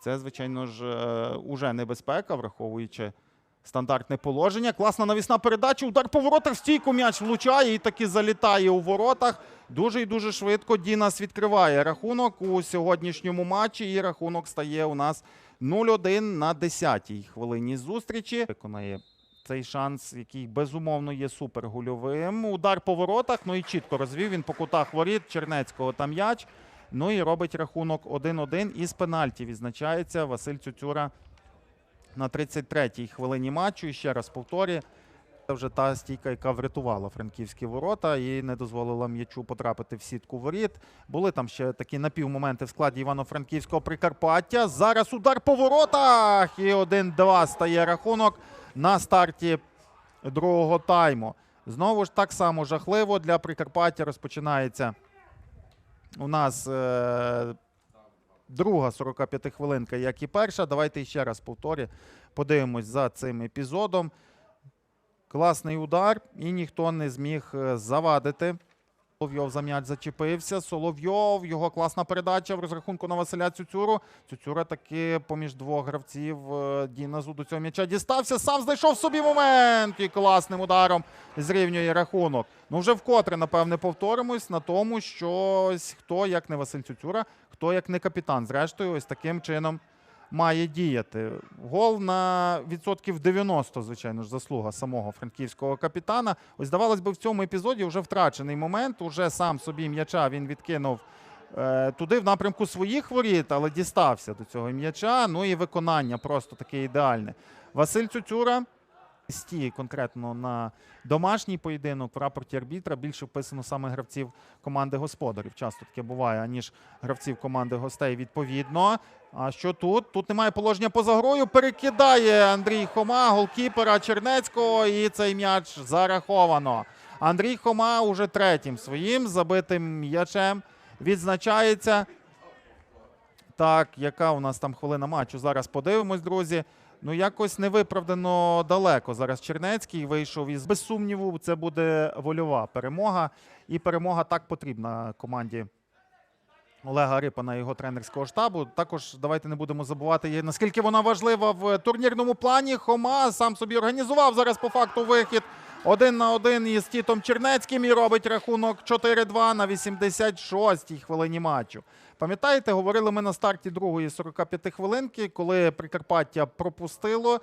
Це, звичайно ж, е, уже небезпека, враховуючи стандартне положення. Класна навісна передача. Удар по воротах. Стійку м'яч влучає і таки залітає у воротах. Дуже і дуже швидко Дінас відкриває рахунок у сьогоднішньому матчі. І рахунок стає у нас 0-1 на 10-й хвилині зустрічі. Виконає цей шанс, який безумовно є супергульовим. Удар по воротах. Ну і чітко розвів він по кутах воріт Чернецького та м'яч. Ну і робить рахунок 1-1. І з пенальті відзначається Василь Цюцюра на 33-й хвилині матчу. І ще раз повторюю. Це вже та стійка, яка врятувала франківські ворота і не дозволила м'ячу потрапити в сітку воріт. Були там ще такі напівмоменти в складі Івано-Франківського Прикарпаття. Зараз удар по воротах. І 1-2 стає рахунок на старті другого тайму. Знову ж так само жахливо для Прикарпаття розпочинається у нас е, друга 45 хвилинка, як і перша. Давайте ще раз повторю. Подивимось за цим епізодом. Класний удар, і ніхто не зміг е, завадити. Соловйов за м'яч зачепився. Соловйов, його класна передача в розрахунку на Василя Цюцюру. Цюцюра таки поміж двох гравців е, Діназу до цього м'яча дістався. Сам знайшов собі момент і класним ударом зрівнює рахунок. Ну вже вкотре, напевне, повторимось на тому, що хто як не Василь Цюцюра, хто як не капітан. Зрештою, ось таким чином має діяти. Гол на відсотків 90, звичайно ж, заслуга самого франківського капітана. Ось, здавалось би, в цьому епізоді вже втрачений момент. Уже сам собі м'яча він відкинув е, туди в напрямку своїх воріт, але дістався до цього м'яча. Ну і виконання просто таке ідеальне. Василь Цюцюра. Стій конкретно на домашній поєдинок в рапорті арбітра більше вписано саме гравців команди господарів. Часто таке буває, аніж гравців команди гостей відповідно. А що тут? Тут немає положення поза грою. Перекидає Андрій Хома, голкіпера Чернецького, і цей м'яч зараховано. Андрій Хома уже третім своїм забитим м'ячем відзначається. Так, яка у нас там хвилина матчу? Зараз подивимось, друзі. Ну, якось невиправдано далеко. Зараз Чернецький вийшов із без сумніву. Це буде вольова перемога. І перемога так потрібна команді Олега Рипана і його тренерського штабу. Також давайте не будемо забувати, наскільки вона важлива в турнірному плані. Хома сам собі організував зараз по факту вихід. Один на один із Тітом Чернецьким і робить рахунок 4-2 на 86-й хвилині матчу. Пам'ятаєте, говорили ми на старті другої 45 хвилинки, коли Прикарпаття пропустило